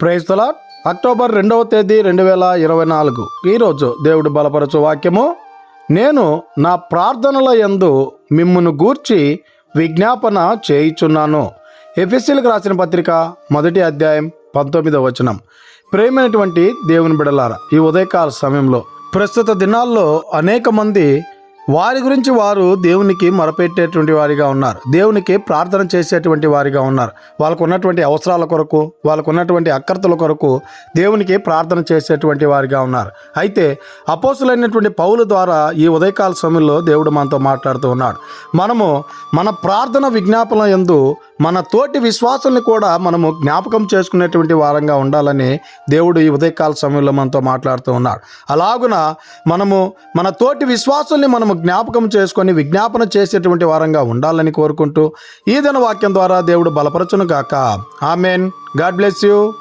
ప్రైస్తలా October రెండవ తేదీ రెండు వేల ఇరవై నాలుగు. ఈరోజు దేవుడు బలపరచు వాక్యము. నేను నా ప్రార్థనల యందు మిమ్మును గూర్చి విజ్ఞాపన చేయుచున్నాను. ఎఫ్ఎస్సీలకు రాసిన పత్రిక మొదటి అధ్యాయం పంతొమ్మిదవ వచనం. ప్రేమైనటువంటి దేవుని బిడలారా ఈ ఉదయకాల సమయంలో ప్రస్తుత దినాల్లో అనేక మంది వారి గురించి వారు దేవునికి మొరపెట్టేటువంటి వారిగా ఉన్నారు. దేవునికి ప్రార్థన చేసేటువంటి వారిగా ఉన్నారు. వాళ్ళకు ఉన్నటువంటి అవసరాల కొరకు వాళ్ళకు ఉన్నటువంటి అక్కర్తల కొరకు దేవునికి ప్రార్థన చేసేటువంటి వారిగా ఉన్నారు. అయితే అపోసులైనటువంటి పౌలు ద్వారా ఈ ఉదయకాల సమయంలో దేవుడు మనతో మాట్లాడుతూ ఉన్నాడు. మనము మన ప్రార్థన విజ్ఞాపన ఎందు మన తోటి విశ్వాసాలను కూడా మనము జ్ఞాపకం చేసుకునేటువంటి వారంగా ఉండాలని దేవుడు ఈ ఉదయకాల సమయంలో మనతో మాట్లాడుతూ ఉన్నాడు. అలాగున మనము మన తోటి విశ్వాసుల్ని మనము జ్ఞాపకం చేసుకొని విజ్ఞాపన చేసేటువంటి వారంగా ఉండాలని కోరుకుంటూ ఈ దిన వాక్యం ద్వారా దేవుడు బలపరచును గాక. ఆమెన్. God bless you.